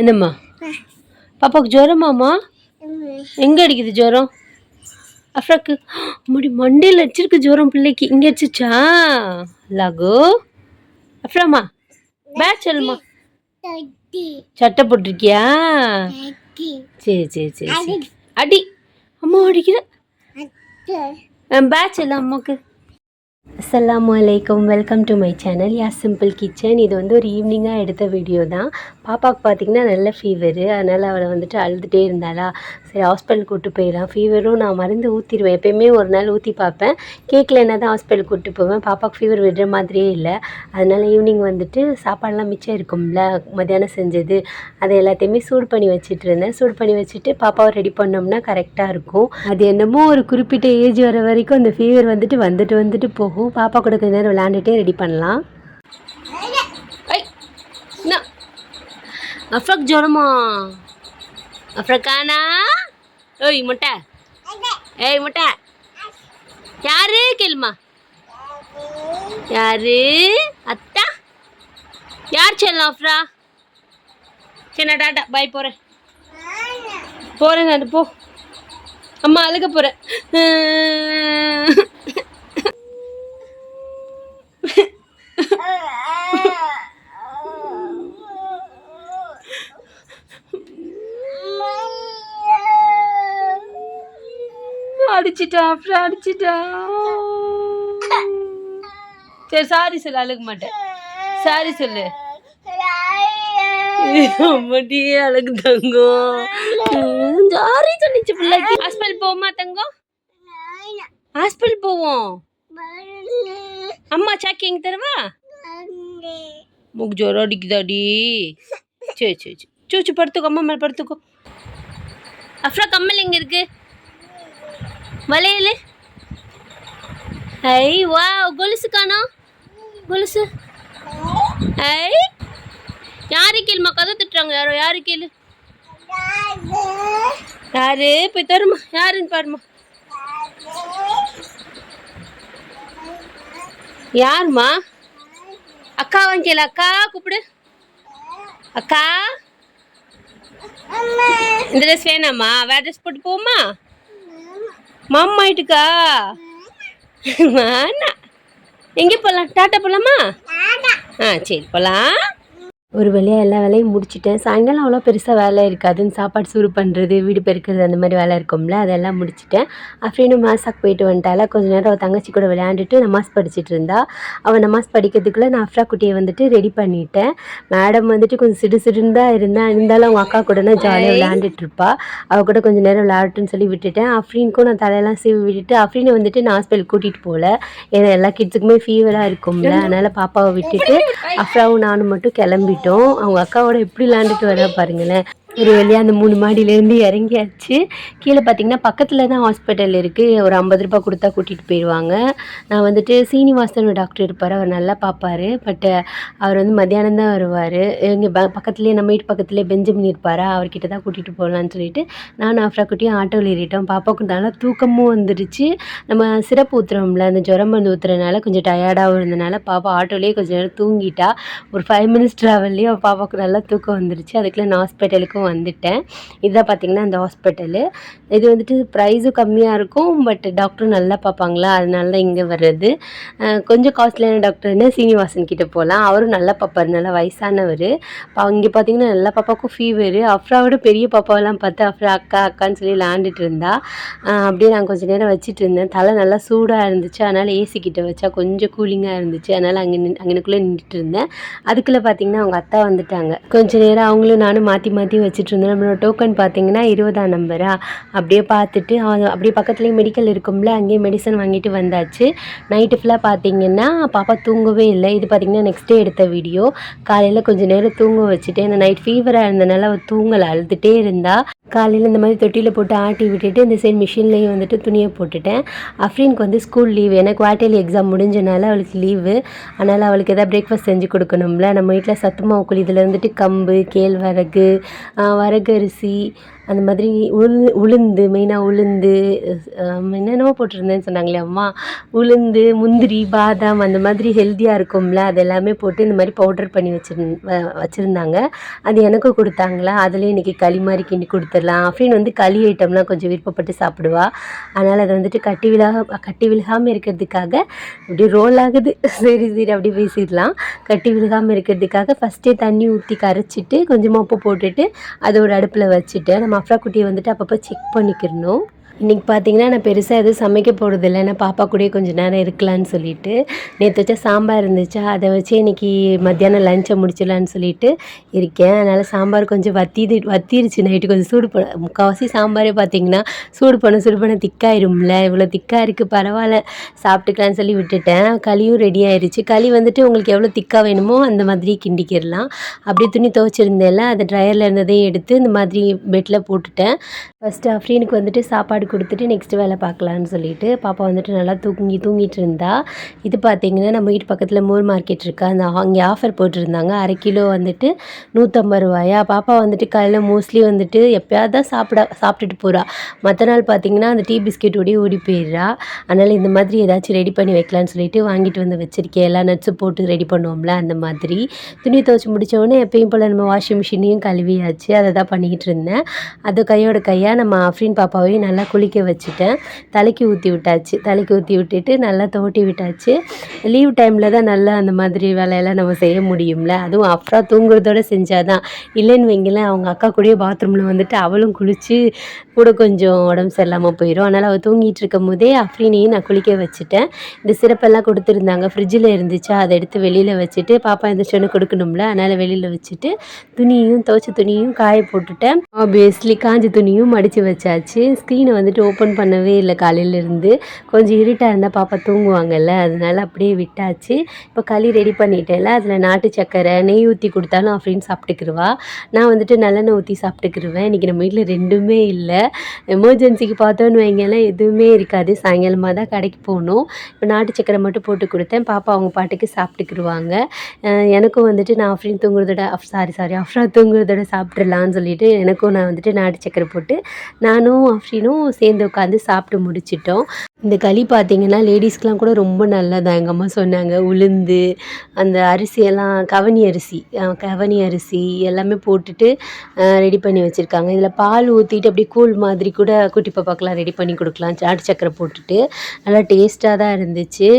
என்னம்மா? பாப்பாவுக்கு ஜுரமாம்மா எங்கே அடிக்குது ஜுரம் அஃப்ராக்கு. முடி மண்டையில் அடிச்சிருக்கு ஜுரம் பிள்ளைக்கு. இங்கே அடிச்சிச்சா லகு. அஃப்ராமா பே சொல்லுமா. சட்டை போட்டிருக்கியா? சரி சரி சரி சரி. அடி. அம்மா அடிக்கிற. பே சொல்லு அம்மாக்கு அஸ்ஸலாமு அலைக்கும் வெல்கம் டு மை சேனல் யா சிம்பிள் கிச்சன் இது வந்து ஒரு ஈவினிங்காக எடுத்த வீடியோ தான். பாப்பாவுக்கு பார்த்திங்கன்னா நல்ல ஃபீவரு அதனால் அவளை வந்துட்டு அழுதுகிட்டே இருந்தாளா? சரி ஹாஸ்பிட்டல் கூப்பிட்டு போயிடலாம். ஃபீவரும் நான் மருந்து ஊற்றிடுவேன் எப்பயுமே ஒரு நாள் ஊற்றி பார்ப்பேன். கேக்கில் என்ன தான் ஹாஸ்பிட்டல் கூப்பிட்டு போவேன். பாப்பாவுக்கு ஃபீவர் விடுற மாதிரியே இல்லை. அதனால் ஈவினிங் வந்துட்டு சாப்பாடெலாம் மிச்சம் இருக்கும்ல மத்தியானம் செஞ்சது. அதை எல்லாத்தையுமே சூடு பண்ணி வச்சுட்டு இருந்தேன். சூடு பண்ணி வச்சுட்டு பாப்பாவை ரெடி பண்ணோம்னா கரெக்டாக இருக்கும். அது என்னமோ ஒரு குறிப்பிட்ட ஏஜ் வர வரைக்கும் அந்த ஃபீவர் வந்துட்டு வந்துட்டு வந்துட்டு போகும். பாப்பா கூட கொஞ்ச நேரம் விளாண்டுட்டே ரெடி பண்ணலாம். அஃப்ரக் ஜுரமா? அஃப்ரக்கானா? ஓய் முட்டை. ஏய் முட்டை. யாரு? கேளுமா. யாரு? அத்தா. யார் செல்லாம் அஃப்ரா? சரி டாட்டா. பாய் போகிறேன் போகிறேன் நான் போ. அம்மா அழுக போகிறேன் அடிச்சிட்டா அப்புறம் அடிச்சிட்டா. சரி சாரி சொல்லு அழுக மாட்டேன். சாரி சொல்லு. அம்மாடியே அழகு தங்கம் சாரி சொல்லிச்சு பிள்ளைக்கு. ஹாஸ்பிட்டல் போவோமா தங்கம் ஹாஸ்பிட்டல் போவோம். அம்மா சாக்கிங் தருவா? மூக்கு ஜோரம் அடிக்குதாடி. சரி சரி சரி. சூச்சு படுத்துக்கோ அம்மா மேலே படுத்துக்கோ. அஃப்ரா கம்மல் எங்கே இருக்கு? வளையல். ஐ வா கொலுசு காணோம் கொலுசு. ஐ. யாரு கேளுமா கதை திட்டுறாங்க? யாரோ யாரு கேளு யாரு? போய் தருமா யாருன்னு பாருமா. யாருமா அக்காவான்னு கேளு. அக்கா கூப்பிடு. அக்கா. இந்த ட்ரெஸ் வேணாமா வேற ட்ரெஸ் போட்டு போமா மாமா ஆயிட்டுக்கா வேணாம் எங்கே போகலாம் டாட்டா போகலாமா ஆ சரி போகலாம் ஒரு வழியாக எல்லா வேலையும் முடிச்சிட்டேன். சாயங்காலம் அவ்வளோ பெருசாக வேலை இருக்காதுன்னு சாப்பாடு சூடு பண்ணுறது வீடு பெருக்கிறது அந்த மாதிரி வேலை இருக்கும்ல அதெல்லாம் முடிச்சிட்டேன். அஃப்ரீனும் மாசாக்கு போயிட்டு வந்துட்டால கொஞ்ச நேரம் அவள் தங்கச்சி கூட விளையாண்டுட்டு நமாஸ் படிச்சிட்டு இருந்தா. அவள் நமாஸ் படிக்கிறதுக்குள்ளே நான் அஃப்ரா குட்டியை வந்துட்டு ரெடி பண்ணிட்டேன். மேடம் வந்துட்டு கொஞ்சம் சிடு சிடுன்னு தான் இருந்தா இருந்தாலும் அவங்க அக்கா கூட ஜாலியாக விளையாண்டுட்டு இருப்பா. அவள் கூட கொஞ்சம் நேரம் விளையாடட்டுன்னு சொல்லி விட்டுட்டேன். அஃப்ரீனுக்கும் நான் தலையெல்லாம் சீவி விட்டுட்டு அஃப்ரீனை வந்துட்டு நான் ஹாஸ்பிட்டல் கூட்டிகிட்டு போகல. ஏன்னா எல்லா கிட்ஸுக்குமே ஃபீவராக இருக்கும்ல அதனால் பாப்பாவை விட்டுட்டு அஃப்ராவும் நானும் மட்டும் கிளம்பிட்டோம் அவங்க அக்காவோட எப்படி விளாண்டுட்டு வரா பாருங்களேன். ஒரு வழியாக அந்த மூணு மாடியிலேருந்து இறங்கியாச்சு. கீழே பார்த்தீங்கன்னா பக்கத்தில் தான் ஹாஸ்பிட்டல் இருக்குது ஒரு ஐம்பது ரூபாய் கொடுத்தா கூட்டிகிட்டு போயிடுவாங்க நான் வந்துட்டு சீனிவாசன் ஒரு டாக்டர் இருப்பார். அவர் நல்லா பார்ப்பாரு. பட் அவர் வந்து மத்தியானம் தான் வருவார். இங்கே ப பக்கத்துலேயே நம்ம வீட்டு பக்கத்துலேயே பெஞ்சமின் இருப்பாரா? அவர்கிட்ட தான் கூட்டிகிட்டு போகலான்னு சொல்லிட்டு நானும் ஆஃப்ரா குட்டியும் ஆட்டோவில் ஏறிட்டோம். பாப்பாவுக்கு நல்லா தூக்கமும் வந்துடுச்சு நம்ம சிறப்பு ஊற்றுறோம்ல அந்த ஜுரம் வந்து ஊற்றுறதுனால கொஞ்சம் டயர்டாகவும் இருந்தனால பாப்பா ஆட்டோலேயே கொஞ்சம் நேரம் தூங்கிட்டா. ஒரு ஃபைவ் மினிட்ஸ் ட்ராவல்லையும் பாப்பாவுக்கு நல்லா தூக்கம் வந்துடுச்சு அதுக்குள்ளே நான் ஹாஸ்பிட்டலுக்கும் வந்துட்டேன். இதுதான் பார்த்தீங்கன்னா அந்த ஹாஸ்பிட்டலு இது வந்துட்டு ப்ரைஸும் கம்மியாக இருக்கும் பட் டாக்டர் நல்லா பார்ப்பாங்களா? அதனால தான் இங்கே வர்றது. கொஞ்சம் காஸ்ட்லியான டாக்டர்னா சீனிவாசன் கிட்டே போகலாம் அவரும் நல்லா பார்ப்பார். நல்லா வயசானவர். இங்கே பார்த்தீங்கன்னா நல்லா பாப்பாவுக்கும் ஃபீவர் அஃப்ராவோட பெரிய பாப்பாவெல்லாம் பார்த்து அஃப்ரா அக்கா அக்கான்னு சொல்லி விளாண்டுட்டு இருந்தா. அப்படியே நான் கொஞ்சம் நேரம் வச்சுட்டு இருந்தேன். தலை நல்லா சூடாக இருந்துச்சு. அதனால் ஏசி கிட்டே வச்சா கொஞ்சம் கூலிங்காக இருந்துச்சு. அதனால் அங்கே நின் அங்கனுக்குள்ளே நின்றுட்டு இருந்தேன். அதுக்குள்ளே பார்த்தீங்கன்னா அவங்க அத்தா வந்துட்டாங்க. கொஞ்சம் நேரம் அவங்களும் நானும் மாற்றி மாற்றி வச்சுட்டு இருந்தோம் நம்மளோட டோக்கன் பார்த்தீங்கன்னா இருபதாம் நம்பரா அப்படியே பார்த்துட்டு அப்படியே பக்கத்துலேயே மெடிக்கல் இருக்கும்ல அங்கேயே மெடிசன் வாங்கிட்டு வந்தாச்சு. நைட்டு ஃபுல்லாக பார்த்தீங்கன்னா பாப்பா தூங்கவே இல்லை. இது பார்த்தீங்கன்னா நெக்ஸ்ட் டே எடுத்த வீடியோ காலையில் கொஞ்சம் நேரம் தூங்க வச்சுட்டு அந்த நைட் ஃபீவராக இருந்தனால அவள் தூங்கலை அழுதுகிட்டே இருந்தா. காலையில் இந்த மாதிரி தொட்டியில் போட்டு ஆட்டி விட்டுட்டு இந்த சைடு மிஷின்லேயும் வந்துட்டு துணியை போட்டுட்டேன். அஃப்ரீனுக்கு வந்து ஸ்கூல் லீவு ஏன்னா குவார்டர்லி எக்ஸாம் முடிஞ்சனால அவளுக்கு லீவு அதனால் அவளுக்கு எதாவது பிரேக்ஃபாஸ்ட் செஞ்சு கொடுக்கணும்ல. நம்ம வீட்டில் சத்து மாவு குழி இதில் வந்துட்டு கம்பு கேழ்வரகு வரகரிசி அந்த மாதிரி உளுந்து உளுந்து மெயினாக உளுந்து என்னென்னமோ போட்டிருந்தேன்னு சொன்னாங்களே அம்மா. உளுந்து முந்திரி பாதாம் அந்த மாதிரி ஹெல்த்தியாக இருக்கும்ல அது எல்லாமே போட்டு இந்த மாதிரி பவுடர் பண்ணி வச்சிருந் வச்சுருந்தாங்க. அது எனக்கும் கொடுத்தாங்களா? அதுலேயே இன்றைக்கி களி மாதிரி கிண்டி கொடுத்துடலாம். அப்படின்னு வந்து களி ஐட்டம்லாம் கொஞ்சம் விருப்பப்பட்டு சாப்பிடுவா. அதனால் அதை வந்துட்டு கட்டி விழாக கட்டி விழுகாமல் இருக்கிறதுக்காக இப்படி ரோல் ஆகுது. சரி சரி அப்படி பேசிடலாம். கட்டி விழுகாமல் இருக்கிறதுக்காக ஃபஸ்ட்டே தண்ணி ஊற்றி கரைச்சிட்டு கொஞ்சமாக உப்பு போட்டுட்டு அதை ஒரு அடுப்பில் வச்சுட்டு நம்ம அஃப்ரா குட்டியை வந்துட்டு அப்பப்போ செக் பண்ணிக்கிறணும். இன்றைக்கி பார்த்தீங்கன்னா நான் பெருசாக எதுவும் சமைக்க போகிறதில்ல நான் பாப்பா கூடயே கொஞ்சம் நேரம் இருக்கலான்னு சொல்லிட்டு நேற்று வச்சா சாம்பார் இருந்துச்சா அதை வச்சு இன்றைக்கி மத்தியானம் லஞ்சை முடிச்சிடலான்னு சொல்லிட்டு இருக்கேன். அதனால் சாம்பார் கொஞ்சம் வத்திது வத்திருச்சு. நைட்டு கொஞ்சம் சூடு பண்ண முக்கால்வாசி சாம்பாரே பார்த்தீங்கன்னா சூடு பண்ண சூடு பண்ண திக்காயிரும்ல. இவ்வளோ திக்காக இருக்குது பரவாயில்ல. சாப்பிட்டுக்கலான்னு சொல்லி விட்டுட்டேன். களியும் ரெடி ஆயிடுச்சு களி வந்துட்டு உங்களுக்கு எவ்வளோ திக்காக வேணுமோ அந்த மாதிரி கிண்டிக்கிடலாம். அப்படியே துணி துவைச்சிருந்தேன்ல அதை ட்ரையரில் இருந்ததையும் எடுத்து இந்த மாதிரி பெட்டில் போட்டுட்டேன். ஃபஸ்ட்டு அஃப்ரீனுக்கு வந்துட்டு சாப்பாடு கொடுத்துட்டு நெக்ஸ்ட் வேலை பார்க்கலான்னு சொல்லிட்டு பாப்பா வந்துட்டு நல்லா தூங்கி தூங்கிட்டு இருந்தா. இது பார்த்தீங்கன்னா நம்ம வீட்டு பக்கத்தில் மோர் மார்க்கெட் இருக்கா. அந்த அங்கே ஆஃபர் போட்டிருந்தாங்க. அரை கிலோ வந்துட்டு நூற்றம்பது ரூபாயா? பாப்பா வந்துட்டு காலையில் மோஸ்ட்லி வந்துட்டு எப்போயாவது தான் சாப்பிட சாப்பிட்டுட்டு போகிறா மற்ற நாள் பார்த்தீங்கன்னா அந்த டீ பிஸ்கெட்டோடய ஓடி போயிடுறா. அதனால் இந்த மாதிரி ஏதாச்சும் ரெடி பண்ணி வைக்கலான்னு சொல்லிட்டு வாங்கிட்டு வந்து வச்சுருக்கேன். எல்லா நட்ஸும் போட்டு ரெடி பண்ணுவோம்ல அந்த மாதிரி. துணி துவச்சி முடித்தவொடனே எப்பயும் போல் நம்ம வாஷிங் மிஷினையும் கழுவியாச்சு. அதை தான் பண்ணிக்கிட்டு இருந்தேன். அது கையோட கையாக நம்ம அஃப்ரின் பாப்பாவையும் நல்லா குளிக்க வச்சுட்டேன். தலைக்கு ஊற்றி விட்டாச்சு. தலைக்கு ஊற்றி விட்டுட்டு நல்லா தோட்டி விட்டாச்சு. லீவ் டைமில் தான் நல்லா அந்த மாதிரி வேலையெல்லாம் நம்ம செய்ய முடியும்ல? அதுவும் அஃப்ரா தூங்குறதோட செஞ்சாதான். இல்லைன்னு வைங்களேன் அவங்க அக்கா கூடயே பாத்ரூமில் வந்துட்டு அவளும் குளித்து கூட கொஞ்சம் உடம்பு சரியில்லாமல் போயிடும் அதனால் அவள் தூங்கிட்டு இருக்கும் போதே அஃப்ரீனையும் நான் குளிக்க வச்சுட்டேன். இந்த சிறப்பெல்லாம் கொடுத்துருந்தாங்க. ஃப்ரிட்ஜில் இருந்துச்சா அதை எடுத்து வெளியில் வச்சுட்டு பாப்பா எந்திரிச்சோன்னு கொடுக்கணும்ல அதனால் வெளியில் வச்சுட்டு துணியும் துவைச்ச துணியும் காய போட்டுட்டேன். ஆப்வியஸ்லி காஞ்ச துணியும் மடித்து வச்சாச்சு. ஸ்க்ரீனை வந்துட்டு ஓப்பன் பண்ணவே இல்லை காலையிலேருந்து. கொஞ்சம் இருட்டாக இருந்தால் பாப்பா தூங்குவாங்கல்ல அதனால அப்படியே விட்டாச்சு. இப்போ களி ரெடி பண்ணிட்டேன்ல அதில் நாட்டு சக்கரை நெய் ஊற்றி கொடுத்தாலும் அப்படின்னு சாப்பிட்டுக்கிருவா. நான் வந்துட்டு நல்லெண்ணெய் ஊற்றி சாப்பிட்டுக்கிருவேன். இன்றைக்கி நம்ம வீட்டில் ரெண்டுமே இல்லை. எமர்ஜென்சிக்கு பார்த்தோன்னு வைங்கெல்லாம் எதுவுமே இருக்காது. சாயங்காலமாக தான் கடைக்கு போகணும். இப்போ நாட்டு சக்கரை மட்டும் போட்டு கொடுத்தேன். பாப்பா அவங்க பாட்டுக்கு சாப்பிட்டுக்கிருவாங்க. எனக்கும் வந்துட்டு நான் அஃப்ரின் தூங்குறதோட அஃப் சாரி சாரி அஃப்ரா தூங்குறதோட சாப்பிட்றலான்னு சொல்லிட்டு எனக்கும் நான் வந்துட்டு நாட்டு சக்கரை போட்டு நானும் அஃப்ரினும் சேர்ந்து உட்காந்து சாப்பிட்டு முடிச்சிட்டோம். இந்த களி பார்த்தீங்கன்னா லேடிஸ்க்கெலாம் கூட ரொம்ப நல்லதாக எங்கள் அம்மா சொன்னாங்க. உளுந்து அந்த அரிசியெல்லாம் கவனி அரிசி கவனி அரிசி எல்லாமே போட்டுட்டு ரெடி பண்ணி வச்சுருக்காங்க. இதில் பால் ஊற்றிட்டு அப்படியே கூழ் மாதிரி கூட குட்டி பாப்பாக்கெலாம் ரெடி பண்ணி கொடுக்கலாம். சாட்டு சக்கரை போட்டுட்டு. நல்லா டேஸ்ட்டாக தான் இருந்துச்சு.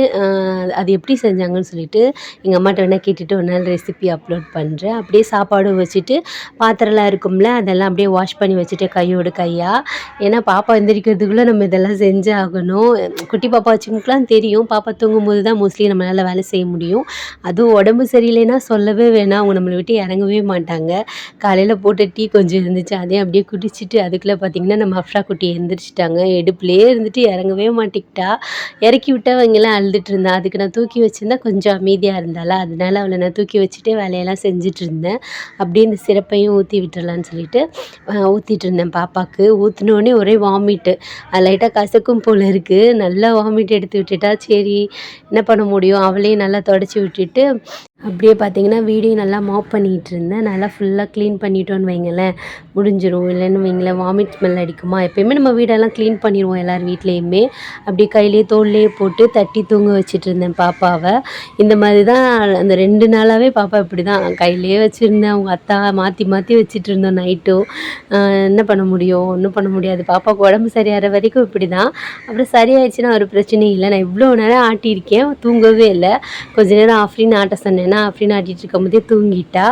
அது எப்படி செஞ்சாங்கன்னு சொல்லிட்டு எங்கள் அம்மாட்ட வேணால் கேட்டுட்டு ஒரு நாள் ரெசிபி அப்லோட் பண்ணுறேன் அப்படியே சாப்பாடும் வச்சுட்டு பாத்திரம்லாம் இருக்கும்ல அதெல்லாம் அப்படியே வாஷ் பண்ணி வச்சுட்டு கையோடு கையாக ஏன்னா பாப்பா எந்திரிக்கிறதுக்குள்ளே நம்ம இதெல்லாம் செஞ்சு ஆகணும். குட்டி பாப்பா வச்சுக்கலாம் தெரியும். பாப்பா தூங்கும்போது தான் மோஸ்ட்லி நம்மளால் வேலை செய்ய முடியும். அதுவும் உடம்பு சரியில்லைன்னா சொல்லவே வேணாம். அவங்க நம்மளை விட்டு இறங்கவே மாட்டாங்க. காலையில் போட்ட டீ கொஞ்சம் இருந்துச்சு. அதையும் அப்படியே குடிச்சிட்டு அதுக்குள்ளே பார்த்தீங்கன்னா நம்ம அஃப்ரா குட்டி எழுந்திரிச்சிட்டாங்க எடுப்புலேயே இருந்துட்டு இறங்கவே மாட்டிக்கிட்டா. இறக்கி விட்டவங்கெல்லாம் அழுதுட்டு இருந்தா. அதுக்கு நான் தூக்கி வச்சுருந்தா கொஞ்சம் அமைதியாக இருந்தாலும் அதனால அவளை நான் தூக்கி வச்சுட்டே வேலையெல்லாம் செஞ்சுட்டு இருந்தேன். அப்படியே இந்த சிறப்பையும் ஊற்றி விட்டுறலான்னு சொல்லிட்டு ஊற்றிட்டு இருந்தேன் பாப்பாவுக்கு ஊற்றினோடனே ஒரே வாமிட்டு லைட்டாக கசக்கும் போல் இருக்குது நல்லா வாமிட் எடுத்து விட்டுட்டா சரி என்ன பண்ண முடியும்? அவளையும் நல்லா தொடச்சி விட்டுட்டு அப்படியே பார்த்தீங்கன்னா வீடியோ நல்லா மாப் பண்ணிகிட்டு இருந்தேன். நல்லா ஃபுல்லாக க்ளீன் பண்ணிட்டோன்னு வைங்களேன். முடிஞ்சிடும் இல்லைன்னு வைங்களேன். வாமிட் ஸ்மெல் அடிக்குமா? எப்பயுமே நம்ம வீடெல்லாம் க்ளீன் பண்ணிடுவோம் எல்லார் வீட்லேயுமே. அப்படியே கையிலேயே தோல்லையே போட்டு தட்டி தூங்க வச்சுட்டு இருந்தேன் பாப்பாவை. இந்த மாதிரி தான் அந்த ரெண்டு நாளாகவே பாப்பா இப்படி தான் கையிலேயே வச்சுருந்தேன். அவங்க அத்தா மாற்றி மாற்றி வச்சுட்டு இருந்தோம் நைட்டும் என்ன பண்ண முடியும்? ஒன்றும் பண்ண முடியாது. பாப்பாவுக்கு உடம்பு சரியாகிற வரைக்கும் இப்படி தான் அப்புறம் சரியாயிடுச்சுன்னா ஒரு பிரச்சனையும் இல்லை. நான் இவ்வளோ நேரம் ஆட்டியிருக்கேன். தூங்கவே இல்லை. கொஞ்ச நேரம் ஆஃப்ரின்னு ஆட்ட சொன்னேன்னா அப்படின்னு ஆட்டிகிட்டு இருக்கும்போதே தூங்கிட்டா.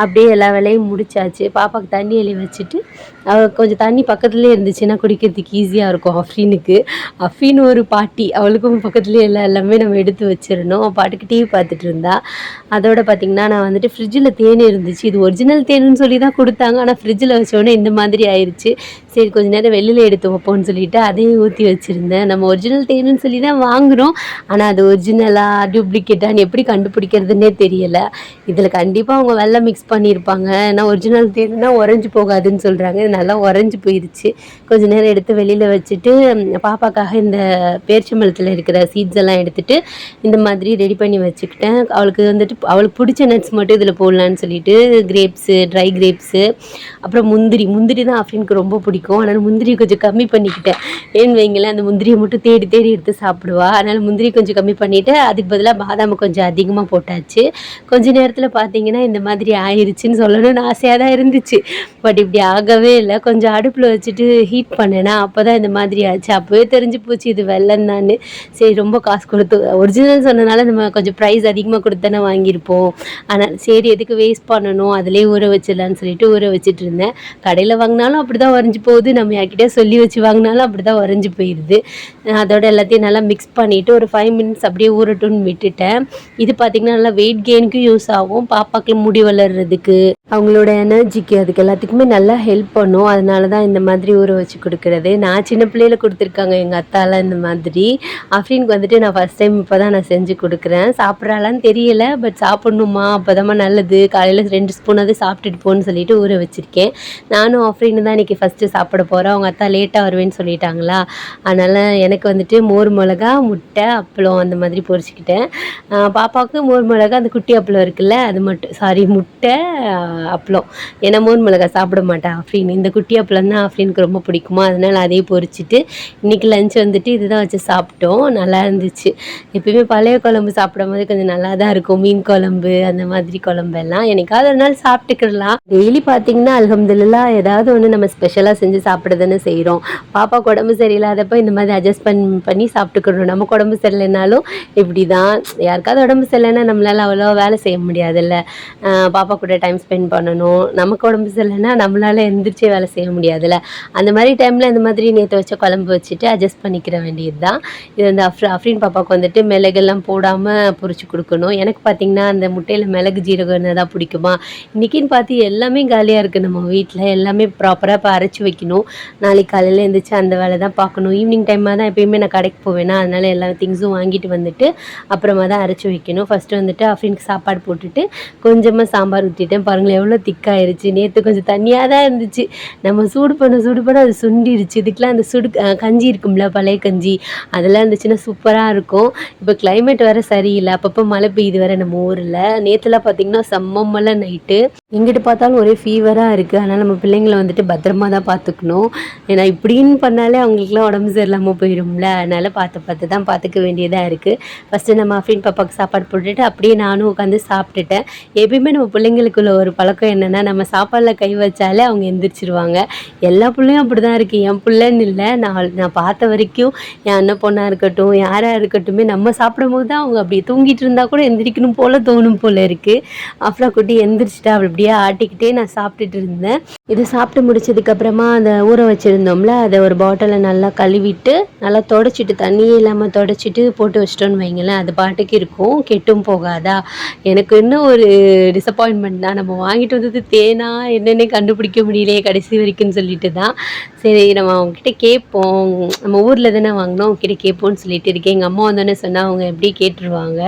அப்படியே எல்லா வேலையும் முடிச்சாச்சு. பாப்பாவுக்கு தண்ணி எழுதி வச்சுட்டு அவள் கொஞ்சம் தண்ணி பக்கத்துலேயே இருந்துச்சுன்னா குடிக்கிறதுக்கு ஈஸியாக இருக்கும் அஃப்ரீனுக்கு அஃப்ரீன் ஒரு பாட்டி. அவளுக்கும் பக்கத்துலேயே எல்லாம் எல்லாமே நம்ம எடுத்து வச்சிடணும். பாட்டுக்கு டிவி பார்த்துட்டு இருந்தா. அதோட பார்த்திங்கன்னா நான் வந்துட்டு ஃப்ரிட்ஜில் தேன் இருந்துச்சு. இது ஒரிஜினல் தேனுன்னு சொல்லி தான் கொடுத்தாங்க. ஆனால் ஃப்ரிட்ஜில் வச்சோடனே இந்த மாதிரி ஆயிடுச்சு சரி கொஞ்ச நேரம் வெளியில் எடுத்து வைப்போம்னு சொல்லிட்டு அதையும் ஊற்றி வச்சுருந்தேன். நம்ம ஒரிஜினல் தேனுன்னு சொல்லி தான் வாங்குகிறோம் ஆனால் அது ஒரிஜினலாக டூப்ளிகேட்டான்னு எப்படி கண்டுபிடிக்கிறதுனே தெரியும் தெரியல. இதில் கண்டிப்பாக அவங்க வெள்ளம் மிக்ஸ் பண்ணியிருப்பாங்க ஏன்னா ஒரிஜினல் தேன்னா உறைஞ்சி போகாதுன்னு சொல்கிறாங்க இது நல்லா உறைஞ்சி போயிடுச்சு கொஞ்ச நேரம் எடுத்து வெளியில் வச்சுட்டு பாப்பாக்காக இந்த பேரிச்சம்பழத்தில் இருக்கிற சீட்ஸ் எல்லாம் எடுத்துட்டு இந்த மாதிரி ரெடி பண்ணி வச்சுக்கிட்டேன். அவளுக்கு வந்துட்டு அவளுக்கு பிடிச்ச நட்ஸ் மட்டும் இதில் போடலான்னு சொல்லிட்டு கிரேப்ஸு ட்ரை கிரேப்ஸு அப்புறம் முந்திரி. முந்திரி தான் ஆஃப்ரினுக்கு ரொம்ப பிடிக்கும். அதனால் முந்திரி கொஞ்சம் கம்மி பண்ணிக்கிட்டேன். ஏன்னு வைங்களேன் அந்த முந்திரியை மட்டும் தேடி தேடி எடுத்து சாப்பிடுவா. அதனால் முந்திரி கொஞ்சம் கம்மி பண்ணிவிட்டு அதுக்கு பதிலாக பாதாம் கொஞ்சம் அதிகமாக போட்டாச்சு. கொஞ்ச நேரத்தில் பார்த்தீங்கன்னா இந்த மாதிரி ஆயிடுச்சுன்னு சொல்லணும்னு ஆசையாக தான் இருந்துச்சு. பட் இப்படி ஆகவே இல்லை. கொஞ்சம் அடுப்பில் வச்சுட்டு ஹீட் பண்ணேன்னா அப்போ தான் இந்த மாதிரி ஆச்சு. அப்போவே தெரிஞ்சு போச்சு இது வெள்ளம் தான் சரி ரொம்ப காசு கொடுத்து ஒரிஜினல் சொன்னனால நம்ம கொஞ்சம் ப்ரைஸ் அதிகமாக கொடுத்தானே வாங்கியிருப்போம். ஆனால் சரி எதுக்கு வேஸ்ட் பண்ணணும்? அதிலே ஊற வச்சிடலான்னு சொல்லிட்டு ஊற வச்சுட்டு இருந்தேன். கடையில் வாங்கினாலும் அப்படி தான் உறைஞ்சி போகுது. நம்ம யார்கிட்டே சொல்லி வச்சு வாங்கினாலும் அப்படி தான் உறைஞ்சி போயிடுது அதோட எல்லாத்தையும் நல்லா மிக்ஸ் பண்ணிவிட்டு ஒரு ஃபைவ் மினிட்ஸ் அப்படியே ஊறட்டும்னு விட்டுட்டேன். இது பார்த்திங்கன்னா நல்லா வெயிட் கெயினுக்கும் யூஸ் ஆகும். பாப்பாக்கு முடி வளர்றதுக்கு அவங்களோட எனர்ஜிக்கு அதுக்கு எல்லாத்துக்குமே நல்லா ஹெல்ப் பண்ணும். அதனால தான் இந்த மாதிரி ஊற வச்சு கொடுக்குறது. நான் சின்ன பிள்ளையில கொடுத்துருக்காங்க எங்கள் அத்தாலாம் இந்த மாதிரி. அஃப்ரீனுக்கு வந்துட்டு நான் ஃபஸ்ட் டைம் இப்போ தான் நான் செஞ்சு கொடுக்குறேன். சாப்பிட்றாளான்னு தெரியல பட் சாப்பிட்ணுமா? அப்போ நல்லது. காலையில் ரெண்டு ஸ்பூனாவது சாப்பிட்டுட்டு போன்னு சொல்லிட்டு ஊற வச்சுருக்கேன். நானும் அஃப்ரீனு தான் இன்றைக்கி ஃபஸ்ட்டு சாப்பிட போகிறேன் அவங்க அத்தா லேட்டாக வருவேன்னு சொல்லிட்டாங்களா? அதனால் எனக்கு வந்துட்டு மோர் மிளகா முட்டை அப்பளம் அந்த மாதிரி பொரிச்சுக்கிட்டேன். பாப்பாவுக்கு மோர் மிளகா அந்த குட்டி அப்பளம் இருக்குல்ல அது மட்டும் சாரி முட்டை அப்பளம். ஏன்னா மோர் மிளகா சாப்பிட மாட்டேன் அஃப்ரீன் இந்த குட்டி அப்பளம் தான் அஃப்ரீனுக்கு ரொம்ப பிடிக்குமா அதனால் அதே பொரிச்சிட்டு இன்றைக்கி லஞ்ச் வந்துட்டு இதுதான் வச்சு சாப்பிட்டோம். நல்லா இருந்துச்சு. எப்பயுமே பழைய குழம்பு சாப்பிடும் போது கொஞ்சம் நல்லா தான் இருக்கும். மீன் குழம்பு அந்த மாதிரி குழம்பு எல்லாம் என்னைக்காவது ஒரு நாள் சாப்பிட்டுக்கிடலாம். டெய்லி பார்த்தீங்கன்னா அல்ஹம்துலில்லா ஏதாவது ஒன்று நம்ம ஸ்பெஷலாக செஞ்சு சாப்பிட தானே செய்கிறோம் பாப்பா உடம்பு சரியில்லாதப்போ இந்த மாதிரி அட்ஜஸ்ட் பண்ணி பண்ணி நம்ம நமக்கு உடம்பு சரியில்லைனாலும் இப்படி தான் யாருக்காவது உடம்பு சரியில்லைன்னா நம்மளால அவ்வளோ வேலை செய்ய முடியாதுல்ல. பாப்பா கூட டைம் ஸ்பெண்ட் பண்ணணும். நமக்கு உடம்பு சரியில்லைன்னா நம்மளால எந்திரிச்சே வேலை செய்ய முடியாதுல்ல. அந்த மாதிரி டைமில் இந்த மாதிரி நேற்று வச்ச குழம்பு வச்சுட்டு அட்ஜஸ்ட் பண்ணிக்கிற வேண்டியது தான் இது வந்து அஃப்ரி அஃப்ரின் பாப்பாவுக்கு வந்துட்டு மிளகெல்லாம் போடாமல் பொறிச்சு கொடுக்கணும். எனக்கு பார்த்தீங்கன்னா அந்த முட்டையில் மிளகு ஜீரகம் தான் பிடிக்குமா? இன்றைக்கின்னு பார்த்து எல்லாமே காலியாக இருக்குது நம்ம வீட்டில் எல்லாமே ப்ராப்பராக இப்போ அரைச்சி வைக்கணும். நாளைக்கு காலையில் எழுந்திரிச்சு அந்த வேலை தான் பார்க்கணும். ஈவினிங் டைமாக தான் எப்பயுமே நான் கடைக்கு போவேன்னா அதனால் எல்லா திங்ஸும் வாங்கிட்டு வந்துட்டு அப்புறமா தான் அரைச்சி வைக்கணும். ஃபஸ்ட்டு வந்துட்டு அஃப்ரீனுக்கு சாப்பாடு போட்டுட்டு கொஞ்சமாக சாம்பார் ஊற்றிட்டேன் பாருங்களேன் எவ்வளோ திக்காயிருச்சு. நேற்று கொஞ்சம் தண்ணியாக தான் இருந்துச்சு. நம்ம சூடு பண்ண சூடு பண்ண அது சுண்டிருச்சு. இதுக்கெலாம் அந்த சுடு கஞ்சி இருக்கும்ல பழைய கஞ்சி அதெல்லாம் இருந்துச்சுன்னா சூப்பராக இருக்கும். இப்போ கிளைமேட் வேறு சரியில்லை. அப்பப்போ மழை பெய்யுது வேறு நம்ம ஊரில். நேற்றுலாம் பார்த்தீங்கன்னா செம்ம மழை நைட்டு எங்கிட்டு பார்த்தாலும் ஒரே ஃபீவராக இருக்குது அதனால் நம்ம பிள்ளைங்களை வந்துட்டு பத்திரமா தான் பார்த்துக்கணும். ஏன்னா இப்படின்னு பண்ணாலே அவங்களுக்குலாம் உடம்பு சரியில்லாமல் போயிடும்ல அதனால் பார்த்து பார்த்து தான் பார்த்துக்க வேண்டியதாக இருக்குது ஃபஸ்ட்டு நம்ம ஃப்ரெண்ட் பாப்பாவுக்கு சாப்பாடு போட்டுட்டு அப்படியே நான் நானும் உட்காந்து சாப்பிட்டுட்டேன். எப்பயுமே நம்ம பிள்ளைங்களுக்குள்ள ஒரு பழக்கம் என்னென்னா நம்ம சாப்பாடில் கை வச்சாலே அவங்க எந்திரிச்சிருவாங்க. எல்லா பிள்ளையும் அப்படி தான் இருக்குது என் பிள்ளைன்னு இல்லை. நான் நான் பார்த்த வரைக்கும் என் அண்ணன் பொண்ணாக இருக்கட்டும் யாராக இருக்கட்டுமே நம்ம சாப்பிடும்போது தான் அவங்க அப்படி தூங்கிட்டு இருந்தால் கூட எந்திரிக்கணும் போல் தோணும் போல் இருக்குது அப்புறம் குட்டி எந்திரிச்சிட்டா அவள் அப்படியே ஆட்டிக்கிட்டே நான் சாப்பிட்டுட்டு இருந்தேன். இது சாப்பிட்டு முடிச்சதுக்கப்புறமா அதை ஊற வச்சுருந்தோம்ல அதை ஒரு பாட்டிலை நல்லா கழுவிட்டு நல்லா தொடச்சிட்டு தண்ணியே இல்லாமல் தொடச்சிட்டு போட்டு வச்சிட்டோன்னு வைங்களேன் அது பாட்டுக்கு இருக்கும். கெட்டும் போகாதா? எனக்கு இன்னும் ஒரு டிசப்பாயின்மெண்ட் தான். நம்ம வாங்கிட்டு வந்தது தேனா என்னென்ன கண்டுபிடிக்க முடியலையே கடைசி வரைக்கும்னு சொல்லிட்டு தான். சரி நம்ம அவங்ககிட்ட கேட்போம். நம்ம ஊரில் தானே வாங்கினோம் அவங்ககிட்ட கேட்போம்னு சொல்லிட்டு இருக்கேன். எங்கள் அம்மா வந்தோடனே சொன்னால் அவங்க எப்படி கேட்டுருவாங்க.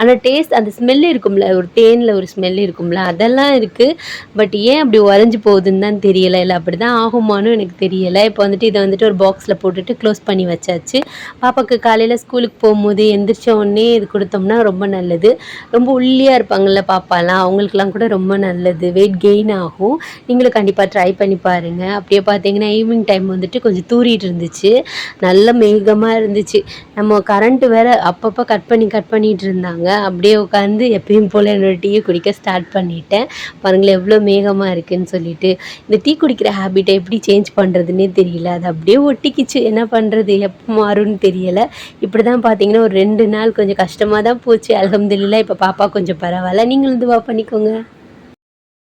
ஆனால் டேஸ்ட் அந்த ஸ்மெல் இருக்கும்ல ஒரு தேனில் ஒரு ஸ்மெல் இருக்கும்ல அதெல்லாம் இருக்குது பட் ஏன் அப்படி உறைஞ்சி போகுதுன்னு தான் தெரியலை. இல்லை அப்படி தான் ஆகுமான்னு எனக்கு தெரியலை. இப்போ வந்துட்டு இதை வந்துட்டு ஒரு பாக்ஸில் போட்டுட்டு க்ளோஸ் பண்ணி வச்சாச்சு. பாப்பாக்கு காலையில் ஸ்கூலுக்கு போகும்போது எந்திரிச்ச உடனே இது கொடுத்தோம்னா ரொம்ப நல்லது. ரொம்ப ஒல்லியாக இருப்பாங்கள்ல பாப்பாலாம் அவங்களுக்குலாம் கூட ரொம்ப நல்லது. வெயிட் கெயின் ஆகும். நீங்களும் கண்டிப்பாக ட்ரை பண்ணி பாருங்கள் அப்படியே பார்த்தீங்கன்னா ஈவினிங் டைம் வந்துட்டு கொஞ்சம் தூரிட்டு இருந்துச்சு. நல்ல மேகமாக இருந்துச்சு. நம்ம கரண்ட்டு வேற அப்பப்போ கட் பண்ணி கட் பண்ணிட்டு இருந்தாங்க. அப்படியே உட்காந்து எப்பயும் போல் என்னோட டீயை குடிக்க ஸ்டார்ட் பண்ணிட்டேன். பாருங்களேன் எவ்வளோ மேகமாக இருக்குதுன்னு சொல்லிட்டு. இந்த டீ குடிக்கிற ஹேபிட்டை எப்படி சேஞ்ச் பண்ணுறதுன்னே தெரியல. அது அப்படியே ஒட்டிக்கிச்சு. என்ன பண்ணுறது எப்போ மாறும்னு தெரியலை. இப்படி தான் பார்த்தீங்கன்னா ஒரு ரெண்டு நாள் கொஞ்சம் கஷ்டமாக தான் போச்சு. அல்ஹம்துலில்லாஹ் இப்போ பாப்பா கொஞ்சம் பரவாயில்ல. நீங்களும் இதுவாக பண்ணிக்கோங்க.